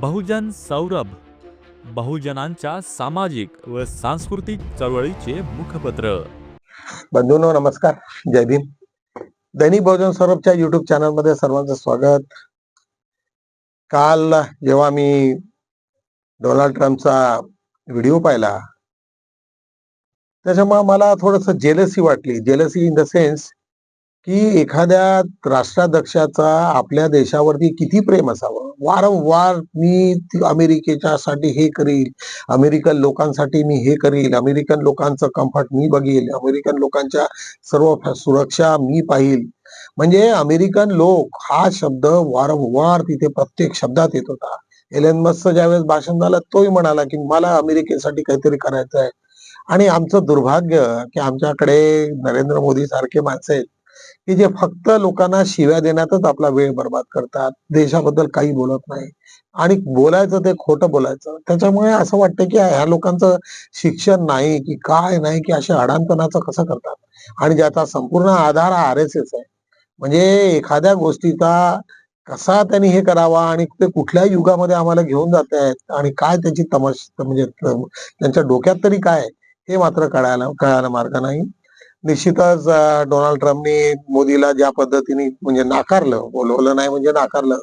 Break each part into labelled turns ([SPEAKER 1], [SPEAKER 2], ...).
[SPEAKER 1] बहुजन सौरभ बहुजनांच्या सामाजिक व सांस्कृतिक चळवळीचे मुखपत्र.
[SPEAKER 2] बंधूंनो नमस्कार. जय भीम. दैनिक बहुजन सौरभच्या युट्यूब चॅनलमध्ये सर्वांचं स्वागत. काल जेव्हा मी डोनाल्ड ट्रम्पचा व्हिडिओ पाहिला त्याच्यामुळे मला थोडस जेलसी वाटली. जेलसी इन द सेन्स की एखाद्या राष्ट्राध्यक्षाचा आपल्या देशावरती किती प्रेम असावं? वारंवार मी अमेरिकेच्या साठी हे करील अमेरिकन लोकांसाठी मी हे करील अमेरिकन लोकांचं कम्फर्ट मी बघील अमेरिकन लोकांच्या सर्व सुरक्षा मी पाहिल. म्हणजे अमेरिकन लोक हा शब्द वारंवार तिथे प्रत्येक शब्दात येत होता. एलन मस्कचं ज्यावेळेस भाषण झालं तोही म्हणाला की मला अमेरिकेसाठी काहीतरी करायचं आहे आणि आमचं दुर्भाग्य की आमच्याकडे नरेंद्र मोदी सारखे माणसं आहेत. की जे फक्त लोकांना शिव्या देण्यातच आपला वेळ बर्बाद करतात देशाबद्दल काही बोलत नाही. आणि बोलायचं ते खोटं बोलायचं. त्याच्यामुळे असं वाटतं की ह्या लोकांचं शिक्षण नाही की काय नाही की अशा अडाणपणाचं कसं करतात? आणि ज्याचा संपूर्ण आधार हा आर एस एस आहे. म्हणजे एखाद्या गोष्टीचा कसा त्यांनी हे करावा आणि ते कुठल्या युगामध्ये आम्हाला घेऊन जात आहेत आणि काय त्याची तमाश म्हणजे त्यांच्या डोक्यात तरी काय हे मात्र कळायला कळायला मार्ग नाही. निश्चितच डोनाल्ड ट्रम्पनी मोदीला ज्या पद्धतीने म्हणजे नाकारलं बोलवलं नाही म्हणजे नाकारलं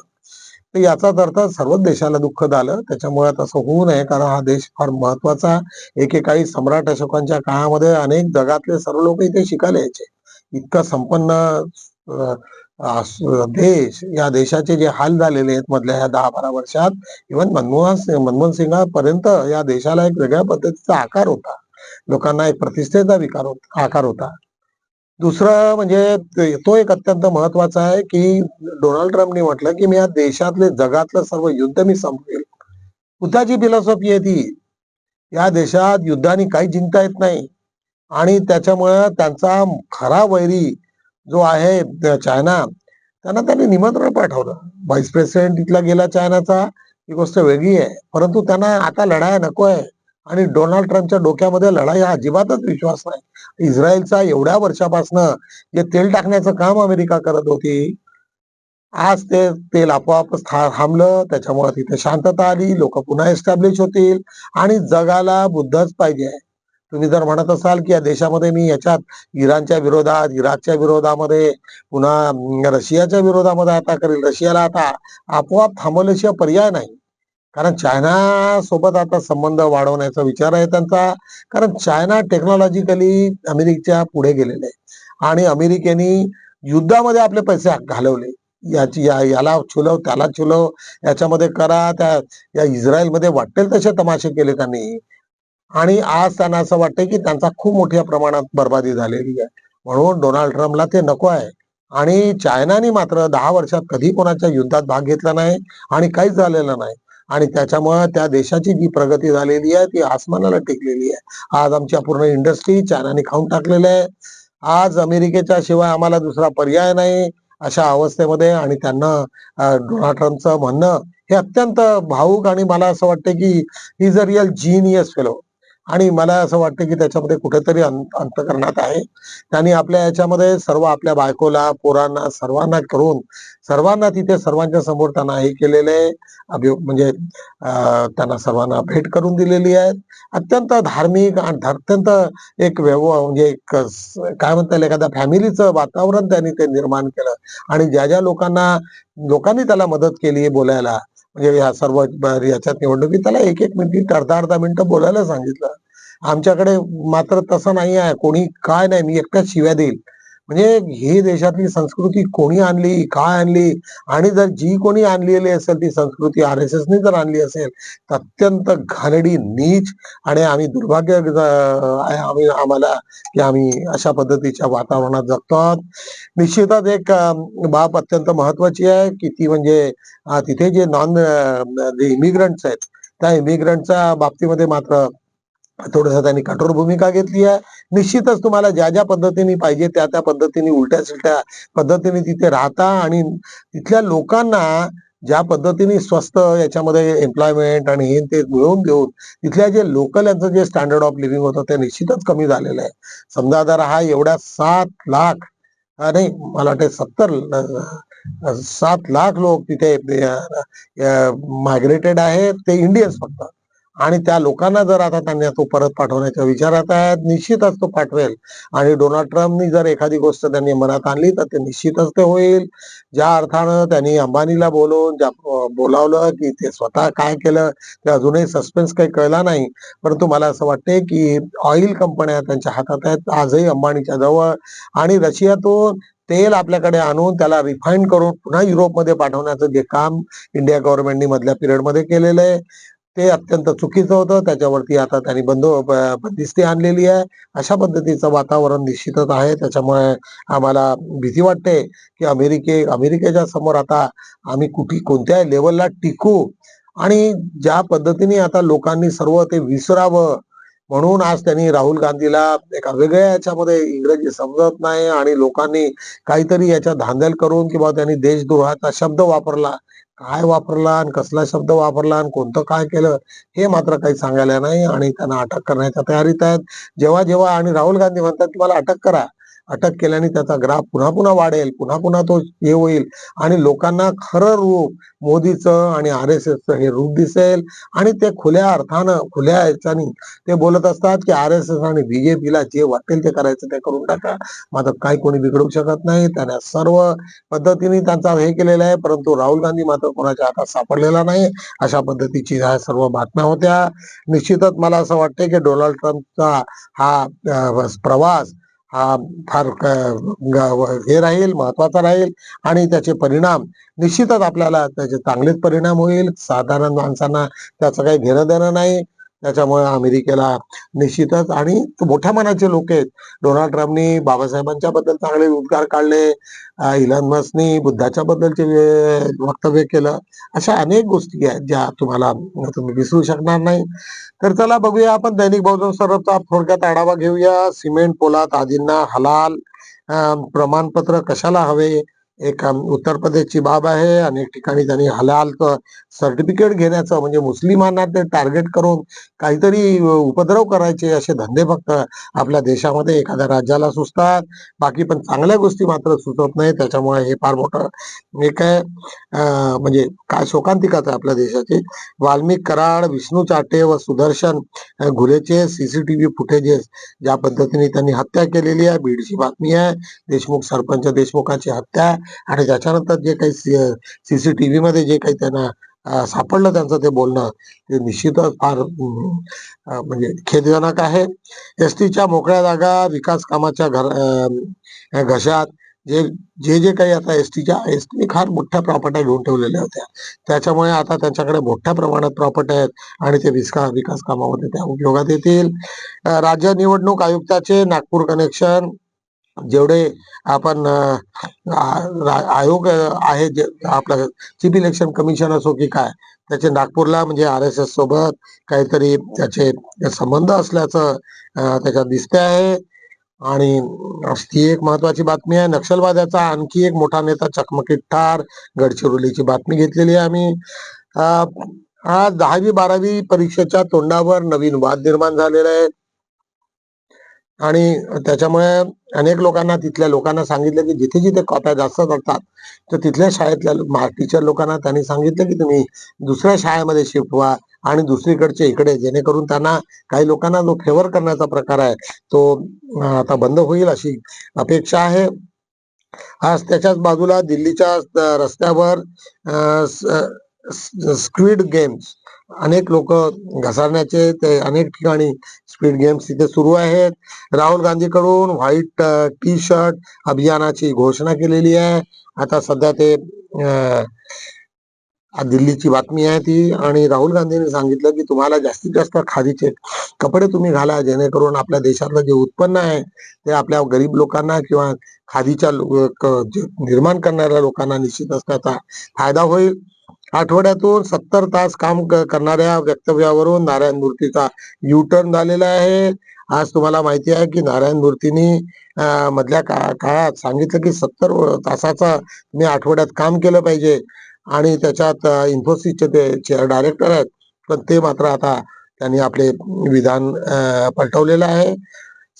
[SPEAKER 2] तर याचाच अर्थ सर्वच देशाला दुःख झालं. त्याच्यामुळे तसं होऊ नये कारण हा देश फार महत्त्वाचा एकेकाळी सम्राट अशोकांच्या काळामध्ये अनेक जगातले सर्व लोक इथे शिकायला यायचे. इतकं संपन्न देश या देशाचे जे हाल झालेले आहेत मधल्या ह्या दहा बारा वर्षात इव्हन मनमोहन सिंग मनमोहन सिंगापर्यंत या देशाला एक वेगळ्या पद्धतीचा आकार होता. लोकांना एक प्रतिष्ठेचा विकार आकार होता. दुसरं म्हणजे तो एक अत्यंत महत्त्वाचा आहे की डोनाल्ड ट्रम्पने म्हटलं की मी या देशातले जगातलं सर्व युद्ध मी संपवेल. बुद्धाची फिलॉसॉफी आहे ती. या देशात युद्धाने काही जिंकता येत नाही. आणि त्याच्यामुळं त्यांचा खरा वैरी जो आहे चायना त्यांना त्यांनी निमंत्रण पाठवलं. व्हाईस प्रेसिडेंट इथला गेला चायनाचा ही गोष्ट वेगळी आहे. परंतु त्यांना आता लढाया नको आहे. आणि डोनाल्ड ट्रम्पच्या डोक्यामध्ये लढाई हा अजिबातच विश्वास नाही. इस्रायलचा एवढ्या वर्षापासनं जे तेल टाकण्याचं काम अमेरिका करत होती आज ते तेल आपोआपच थांबलं. त्याच्यामुळे तिथे शांतता आली लोक पुन्हा एस्टॅब्लिश होतील आणि जगाला बुद्धच पाहिजे. तुम्ही जर म्हणत असाल की या देशामध्ये मी याच्यात इराणच्या विरोधात इराकच्या विरोधामध्ये पुन्हा रशियाच्या विरोधामध्ये आता करेल रशियाला आता आपोआप थांबवल्याशिवाय पर्याय नाही. कारण चायना सोबत आता संबंध वाढवण्याचा विचार आहे त्यांचा. कारण चायना टेक्नॉलॉजिकली अमेरिकेच्या पुढे गेलेले आहे. आणि अमेरिकेने युद्धामध्ये आपले पैसे घालवले. याची या याला छुलव त्याला छुलव याच्यामध्ये करा त्या या इस्रायलमध्ये वाटेल तसे तमाशे केले त्यांनी. आणि आज त्यांना असं वाटतंय की त्यांचा खूप मोठ्या प्रमाणात बर्बादी झालेली आहे. म्हणून डोनाल्ड ट्रम्पला ते नको आहे. आणि चायनाने मात्र दहा वर्षात कधी कोणाच्या युद्धात भाग घेतला नाही आणि काहीच झालेलं नाही. आणि त्याच्यामुळे त्या देशाची जी प्रगती झालेली आहे ती आसमानाला टेकलेली आहे. आज आमच्या पूर्ण इंडस्ट्री चायनाने खाऊन टाकलेल्या आहे. आज अमेरिकेच्या शिवाय आम्हाला दुसरा पर्याय नाही अशा अवस्थेमध्ये आणि त्यांना डोनाल्ड ट्रम्पचं म्हणणं हे अत्यंत भावुक आणि मला असं वाटतं की is a real genius fellow आणि मला असं वाटतं की त्याच्यामध्ये कुठेतरी अंतकरणात आहे. त्यांनी आपल्या याच्यामध्ये सर्व आपल्या बायकोला पोरांना सर्वांना करून सर्वांना तिथे सर्वांच्या समोर त्यांना हे केलेलं आहे अभि म्हणजे त्यांना सर्वांना भेट करून दिलेली आहे अत्यंत धार्मिक आणि अत्यंत एक व्यव म्हणजे एक काय म्हणता येईल एखाद्या फॅमिलीचं वातावरण त्यांनी ते निर्माण केलं. आणि ज्या ज्या लोकांना लोकांनी त्याला मदत केली आहे बोलायला म्हणजे या सर्व याच्यात निवडणुकीत त्याला एक एक मिनिट अर्धा अर्धा मिनिटं बोलायला सांगितलं. आमच्याकडे मात्र तसं नाही आहे. कोणी काय नाही मी एकट्याच शिव्या देईल. म्हणजे ही देशातली संस्कृती कोणी आणली काय आणली? आणि जर जी कोणी आणलेली असेल ती संस्कृती आर एस एसने जर आणली असेल तर अत्यंत घाणडी नीच आणि आम्ही दुर्भाग्य आम्ही आम्हाला की आम्ही अशा पद्धतीच्या वातावरणात जगतो आहोत. निश्चितच एक बाब अत्यंत महत्वाची आहे की ती म्हणजे तिथे जे नॉन जे इमिग्रंट्स आहेत त्या इमिग्रंटच्या बाबतीमध्ये मात्र थोडस त्यांनी कठोर भूमिका घेतली आहे. निश्चितच तुम्हाला ज्या ज्या पद्धतीने पाहिजे त्या त्या पद्धतीने उलट्या सुलट्या पद्धतीने तिथे राहता आणि तिथल्या लोकांना ज्या पद्धतीने स्वस्त याच्यामध्ये एम्प्लॉयमेंट आणि हे ते मिळवून देऊन तिथल्या जे लोकल यांचं जे स्टँडर्ड ऑफ लिव्हिंग होतं ते निश्चितच कमी झालेलं आहे. समजा जर हा एवढ्या सात लाख नाही मला वाटते सत्तर सात लाख लोक तिथे मायग्रेटेड आहेत ते इंडियन्स फक्त. आणि त्या लोकांना जर आता त्यांना तो परत पाठवण्याच्या विचारात आहे निश्चितच तो पाठवेल. आणि डोनाल्ड ट्रम्पनी जर एखादी गोष्ट त्यांनी मनात आणली तर ते निश्चितच ते होईल. ज्या अर्थानं त्यांनी अंबानीला बोलवून ज्या बोलावलं की ते स्वतः काय केलं ते अजूनही सस्पेन्स काही कळला नाही. परंतु मला असं वाटते की ऑइल कंपन्या त्यांच्या हातात आहेत. आजही अंबानीच्या जवळ. आणि रशियातून तेल आपल्याकडे आणून त्याला रिफाईन करून पुन्हा युरोपमध्ये पाठवण्याचं जे काम इंडिया गव्हर्नमेंटनी मधल्या पिरियडमध्ये केलेलं आहे. ते अत्यंत चुकीचं होतं. त्याच्यावरती आता त्यांनी बंदो बंदिस्ती आणलेली आहे. अशा पद्धतीचं वातावरण निश्चितच आहे. त्याच्यामुळे आम्हाला भीती वाटते की अमेरिके अमेरिकेच्या समोर आता आम्ही कुठे कोणत्या लेवलला टिकू आणि ज्या पद्धतीने आता लोकांनी सर्व ते विसरावं म्हणून आज त्यांनी राहुल गांधीला एका वेगळ्या याच्यामध्ये इंग्रजी समजत नाही आणि लोकांनी काहीतरी याच्या धांदल करून किंवा त्यांनी देशद्रोहाचा शब्द वापरला काय वापरला आणि कसला शब्द वापरला आणि कोणतं काय केलं हे मात्र काही सांगायला नाही. आणि त्यांना अटक करण्याच्या तयारीत आहेत. जेव्हा जेव्हा आणि राहुल गांधी म्हणतात की मला अटक करा. अटक केल्याने त्याचा ग्राफ पुन्हा पुन्हा वाढेल पुन्हा पुन्हा तो हे होईल. आणि लोकांना खरं रूप मोदीचं आणि आर एस एसचं हे रूप दिसेल. आणि ते खुल्या अर्थानं खुल्या याच्याने ते बोलत असतात की आर एस एस आणि बीजेपीला जे वाटेल ते करायचं ते करून टाका. मात्र काही कोणी बिघडू शकत नाही. त्याने सर्व पद्धतीने त्यांचा हे केलेला आहे. परंतु राहुल गांधी मात्र कोणाच्या हातात सापडलेला नाही. अशा पद्धतीची ह्या सर्व बातम्या होत्या. निश्चितच मला असं वाटतंय की डोनाल्ड ट्रम्पचा हा प्रवास हा फार हे राहील महत्त्वाचा राहील आणि त्याचे परिणाम निश्चितच आपल्याला त्याचे चांगलेच परिणाम होईल. साधारण माणसांना त्याचं काही घेणं देणं नाही. त्याच्यामुळे अमेरिकेला निश्चितच आणि मोठ्या मनाचे लोक आहेत. डोनाल्ड ट्रम्पनी बाबासाहेबांच्या बद्दल चांगले उद्गार काढले इलन मस्कनी बुद्धाच्या बद्दलचे वक्तव्य केलं अशा अनेक गोष्टी आहेत ज्या तुम्हाला तुम्ही विसरू शकणार नाही. तर चला बघूया आपण दैनिक बहुजन सरबचा थोडक्यात आढावा घेऊया. सिमेंट पोलाद आदींना हलाल प्रमाणपत्र कशाला हवे? एक उत्तर प्रदेशची बाब आहे अनेक ठिकाणी त्यांनी हलाल सर्टिफिकेट घेण्याचं म्हणजे मुस्लिमांना ते टार्गेट करून काहीतरी उपद्रव करायचे असे धंदे फक्त आपल्या देशामध्ये एखाद्या राज्याला सुचतात. बाकी पण चांगल्या गोष्टी मात्र सुचत नाही. त्याच्यामुळे हे फार मोठं एक आहे. म्हणजे काय शोकांतिकाच आहे आपल्या देशाची. वाल्मिक कराड विष्णू चाटे व सुदर्शन अं, घुलेचे सीसीटीव्ही फुटेजेस ज्या पद्धतीने त्यांनी हत्या केलेली आहे. बीडची बातमी आहे. देशमुख सरपंच देशमुखाची हत्या आणि त्याच्यानंतर जे काही सीसीटीव्ही मध्ये जे काही त्यांना सापडलं त्यांचं ते बोलणं ते निश्चितच फार म्हणजे खेदजनक आहे. एस टीच्या मोकळ्या जागा विकास कामाच्या घर घशात जे जे जे काही आता एस टीच्या एस टीने फार मोठ्या प्रॉपर्ट्या घेऊन ठेवलेल्या होत्या. त्याच्यामुळे आता त्यांच्याकडे मोठ्या प्रमाणात प्रॉपर्टी आहेत आणि ते विस्का विकास कामामध्ये त्या उपयोगात येतील. राज्य निवडणूक आयुक्ताचे नागपूर कनेक्शन जेवढे आपण आयोग आहे आपलं चीफ इलेक्शन कमिशन असो की काय त्याचे नागपूरला म्हणजे आर एस एस सोबत काहीतरी त्याचे संबंध असल्याचं त्याच्यात दिसते आहे. आणि ती एक महत्वाची बातमी आहे नक्षलवाद्याचा आणखी एक मोठा नेता चकमकीत ठार गडचिरोलीची बातमी घेतलेली आहे आम्ही. आज दहावी बारावी परीक्षेच्या तोंडावर नवीन वाद निर्माण झालेला आहे. आणि त्याच्यामुळे अनेक लोकांना तिथल्या लोकांना सांगितलं की जिथे जिथे कॉप्या जास्त करतात तर तिथल्या शाळेतल्या टीचर लोकांना त्यांनी सांगितलं की तुम्ही दुसऱ्या शाळेमध्ये शिफ्ट व्हा आणि दुसरीकडचे इकडे जेणेकरून त्यांना काही लोकांना जो फेवर करण्याचा प्रकार आहे तो आता बंद होईल अशी अपेक्षा आहे. आज त्याच्याच बाजूला दिल्लीच्या रस्त्यावर स्क्विड गेम्स अनेक लोक घसरण्याचे ते अनेक ठिकाणी स्पीड गेम्स तिथे सुरू आहेत. राहुल गांधीकडून व्हाईट टी शर्ट अभियानाची घोषणा केलेली आहे. आता सध्या ते दिल्लीची बातमी आहे ती. आणि राहुल गांधींनी सांगितलं की तुम्हाला जास्तीत जास्त खादीचे कपडे तुम्ही घाला जेणेकरून आपल्या देशातलं जे उत्पन्न आहे ते आपल्या गरीब लोकांना किंवा खादीच्या निर्माण करणाऱ्या लोकांना निश्चितच त्याचा फायदा होईल. आठवड्यातून सत्तर तास काम करणाऱ्या वक्तव्यावरून नारायण मूर्तीचा यू टर्न झालेला आहे. आज तुम्हाला माहिती आहे की नारायण मूर्तीनी मधल्या का- काळात सांगितलं की सत्तर तासाचा तुम्ही आठवड्यात काम केलं पाहिजे. आणि त्याच्यात इन्फोसिसचे ते चेअर डायरेक्टर आहेत. पण ते मात्र आता त्यांनी आपले विधान पलटवलेलं आहे.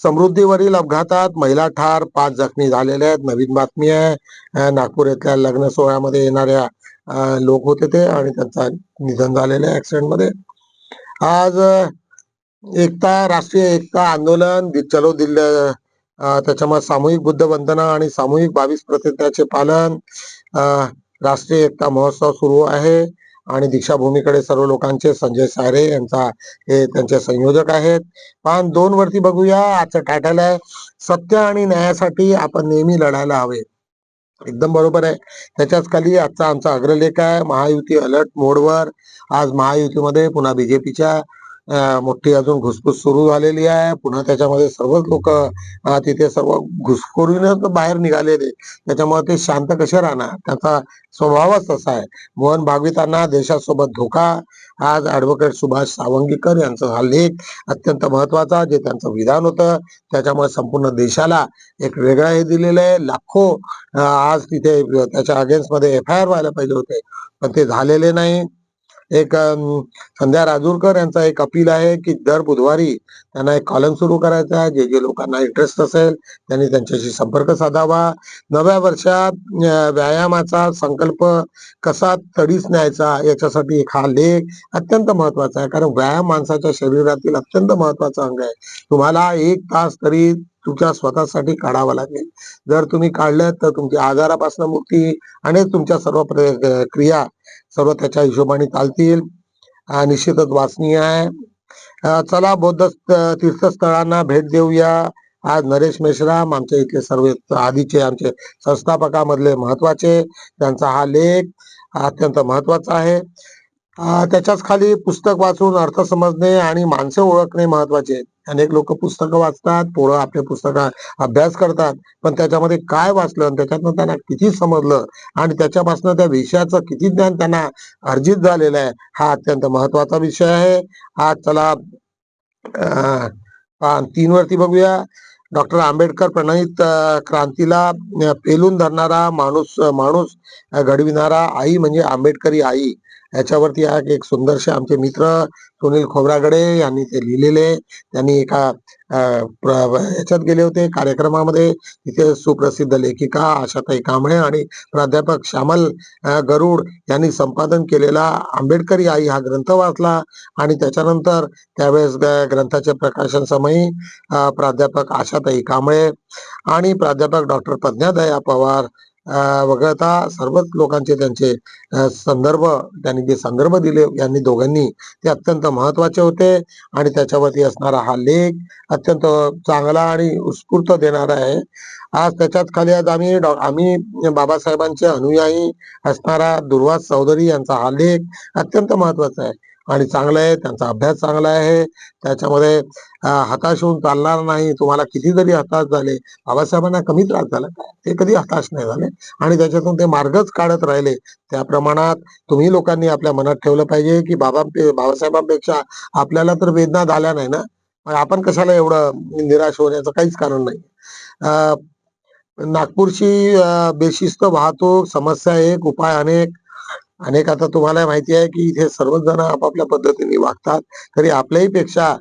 [SPEAKER 2] समृद्धीवरील अपघातात महिला ठार पाच जखमी झालेल्या आहेत. नवीन बातमी आहे. नागपूर येथल्या लग्न सोहळ्यामध्ये येणाऱ्या लोक होते ते आणि त्यांचा निधन झालेलं आहे ऍक्सिडेंटमध्ये. आज एकता राष्ट्रीय एकता आंदोलन चलो दिल्ली त्याच्यामध्ये सामूहिक बुद्ध वंदना आणि सामूहिक बावीस प्रतिज्ञाचे पालन राष्ट्रीय एकता महोत्सव सुरू आहे आणि दीक्षाभूमीकडे सर्व लोकांचे संजय सारे यांचा हे त्यांचे संयोजक आहेत. पान दोन वरती बघूया. आजचं टायटल आहे सत्य आणि न्यायासाठी आपण नेहमी लढायला हवे. एकदम बरोबर आहे. त्याच्याच खाली आजचा आमचा अग्रलेख आहे. महायुती अलर्ट मोडवर आज महायुतीमध्ये पुन्हा बीजेपीच्या मोठी अजून घुसघुस सुरू झालेली आहे. पुन्हा त्याच्यामध्ये सर्वच लोक तिथे सर्व घुसखोरीनच बाहेर निघालेले. त्याच्यामुळे ते शांत कसे राहणार? त्याचा स्वभावच तसा आहे. मोहन भागवितांना देशासोबत धोका. आज ऍडव्होकेट सुभाष सावंगीकर यांचा हा लेख अत्यंत महत्त्वाचा जे त्यांचं विधान होतं. त्याच्यामुळे संपूर्ण देशाला एक वेगळं हे दिलेलं आहे. लाखो आज तिथे त्याच्या अगेन्स्टमध्ये एफ आय आर व्हायला पाहिजे होते. पण ते झालेले नाही. एक संध्या राजूरकर यांचा एक अपील आहे की दर बुधवारी त्यांना एक कॉलम सुरू करायचा आहे. जे जे लोकांना इंटरेस्ट असेल त्यांनी त्यांच्याशी संपर्क साधावा. नव्या वर्षात व्यायामाचा संकल्प कसा तडीच न्यायचा याच्यासाठी हा लेख अत्यंत महत्त्वाचा आहे. कारण व्यायाम माणसाच्या शरीरातील अत्यंत महत्त्वाचा अंग आहे. तुम्हाला एक तास तरी तुमच्या स्वतःसाठी काढावा लागेल. जर तुम्ही काढलं तर तुमची आजारापासून मुक्ती आणि तुमच्या सर्व क्रिया सर्व त्याच्या हिशोबाने चालतील. निश्चितच वाचनीय आहे. चला बौद्ध तीर्थस्थळांना भेट देऊया. आज नरेश मेश्राम आमच्या इथले सर्व आधीचे आमचे संस्थापकामधले महत्त्वाचे त्यांचा हा लेख अत्यंत महत्त्वाचा आहे. त्याच्याच खाली पुस्तक वाचून अर्थ समजणे आणि माणसं ओळखणे महत्त्वाचे. आहे. अनेक लोक पुस्तकं वाचतात पोरं आपले पुस्तक अभ्यास करतात पण त्याच्यामध्ये काय वाचलं आणि त्याच्यातनं त्यांना किती समजलं आणि त्याच्यापासून त्या विषयाचं किती ज्ञान त्यांना अर्जित झालेलं आहे हा अत्यंत महत्त्वाचा विषय आहे. आज चला तीन वरती बघूया. डॉक्टर आंबेडकर प्रणित क्रांतीला पेलून धरणारा माणूस माणूस घडविणारा आई म्हणजे आंबेडकरी आई. याच्यावरती हा एक सुंदरसे आमचे मित्र सुनील खोब्रागडे यांनी ते लिहिलेले त्यांनी एका याच्यात गेले होते कार्यक्रमामध्ये. तिथे सुप्रसिद्ध लेखिका आशाताई कांबळे आणि प्राध्यापक श्यामल गरुड यांनी संपादन केलेला आंबेडकरी आई हा ग्रंथ वाचला आणि त्याच्यानंतर त्यावेळेस ग्रंथाचे प्रकाशन समयी प्राध्यापक आशाताई कांबळे आणि प्राध्यापक डॉक्टर प्रज्ञादया पवार वगळता सर्वच लोकांचे त्यांचे संदर्भ त्यांनी जे संदर्भ दिले यांनी दोघांनी ते अत्यंत महत्त्वाचे होते आणि त्याच्यावरती असणारा हा लेख अत्यंत चांगला आणि उत्स्फूर्त देणारा आहे. आज त्याच्यात खाली आज आम्ही डॉ- आम्ही बाबासाहेबांचे अनुयायी असणारा दुर्वास चौधरी यांचा हा लेख अत्यंत महत्त्वाचा आहे. आणि चांगलं आहे त्यांचा अभ्यास चांगला आहे. त्याच्यामध्ये हताश होऊन चालणार नाही तुम्हाला किती जरी हताश झाले. बाबासाहेबांना कमी त्रास झाला. ते कधी हताश नाही झाले. आणि त्याच्यातून ते मार्गच काढत राहिले. त्या प्रमाणात तुम्ही लोकांनी आपल्या मनात ठेवलं पाहिजे की बाबा बाबासाहेबांपेक्षा आपल्याला तर वेदना झाल्या नाही ना? आपण कशाला एवढं निराश होण्याचं काहीच कारण नाही. अं, नागपूरची बेशिस्त वाहतूक समस्या एक उपाय अनेक. अनेक आता तुम्हाला माहिती आहे की इथे सर्वच जण आपापल्या पद्धतीने वागतात. तरी आपल्याही पेक्षा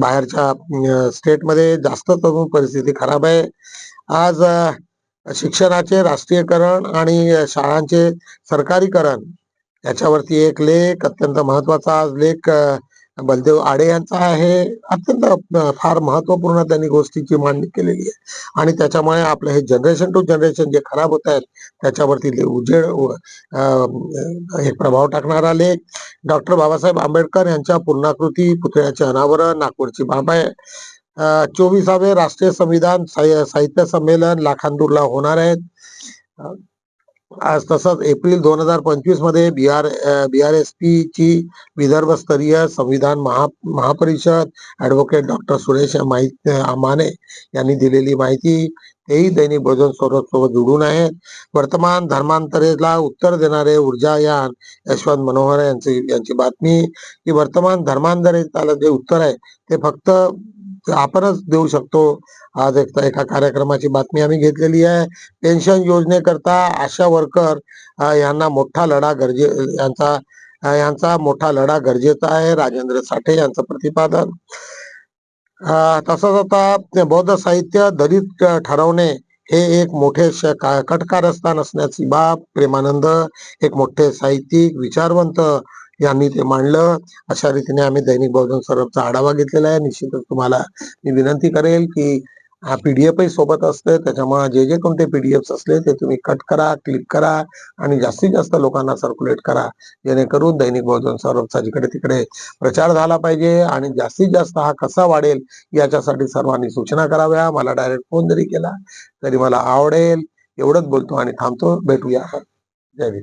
[SPEAKER 2] बाहेरच्या स्टेटमध्ये जास्त तरुण परिस्थिती खराब आहे. आज शिक्षणाचे राष्ट्रीयकरण आणि शाळांचे सरकारीकरण याच्यावरती एक लेख अत्यंत महत्त्वाचा आज लेख बलदेव आडे यांचा आहे अत्यंत फार महत्त्वपूर्ण त्यांनी गोष्टीची मांडणी केलेली आहे. आणि त्याच्यामुळे आपलं हे जनरेशन टू जनरेशन जे खराब होत आहेत त्याच्यावरती उजेड हे एक प्रभाव टाकणारा लेख डॉक्टर बाबासाहेब आंबेडकर यांच्या पूर्णाकृती पुतळ्याचे अनावरण नागपूरची बाबा आहे चोवीसावे राष्ट्रीय संविधान साहि- साहित्य संमेलन लाखांदूरला होणार आहेत. आज तसंच एप्रिल दोन हजार पंचवीसमध्ये बिहार आर एस पी ची विदर्भ स्तरीय संविधान महा महापरिषद ऍडव्होकेट डॉक्टर सुरेश माहीत माने यांनी दिलेली माहिती. तेही दैनिक भोजन सोबत सोबत जुडून आहेत वर्तमान धर्मांतरेला उत्तर देणारे ऊर्जायान यशवंत मनोहर यांची यांची बातमी. की वर्तमान धर्मांतरेला जे उत्तर आहे ते फक्त आपणच देऊ शकतो. आज एक एका कार्यक्रमाची बातमी आम्ही घेतलेली आहे. पेन्शन योजनेकरता आशा वर्कर यांना मोठा लढा गरजे यांचा यांचा मोठा लढा गरजेचा आहे. राजेंद्र साठे यांचं प्रतिपादन. तसंच आता बौद्ध साहित्य दलित ठरवणे हे एक मोठे श- कटकारस्थान असण्याची बाब. प्रेमानंद एक मोठे साहित्यिक विचारवंत यांनी ते मांडलं. अशा रीतीने आम्ही दैनिक बहुजन सरबचा आढावा घेतलेला आहे. निश्चितच तुम्हाला मी विनंती करेल की हा पीडीएफही सोबत असते. त्याच्यामुळे जे जे कोणते पीडीएफ असले ते तुम्ही कट करा क्लिक करा आणि जास्तीत जास्त लोकांना सर्क्युलेट करा. जेणेकरून दैनिक बहुजन सौरभचा जिकडे तिकडे प्रचार झाला पाहिजे आणि जास्तीत जास्त हा कसा वाढेल याच्यासाठी सर्वांनी सूचना कराव्या. मला डायरेक्ट फोन जरी केला तरी मला आवडेल. एवढंच बोलतो आणि थांबतो. भेटूया. जय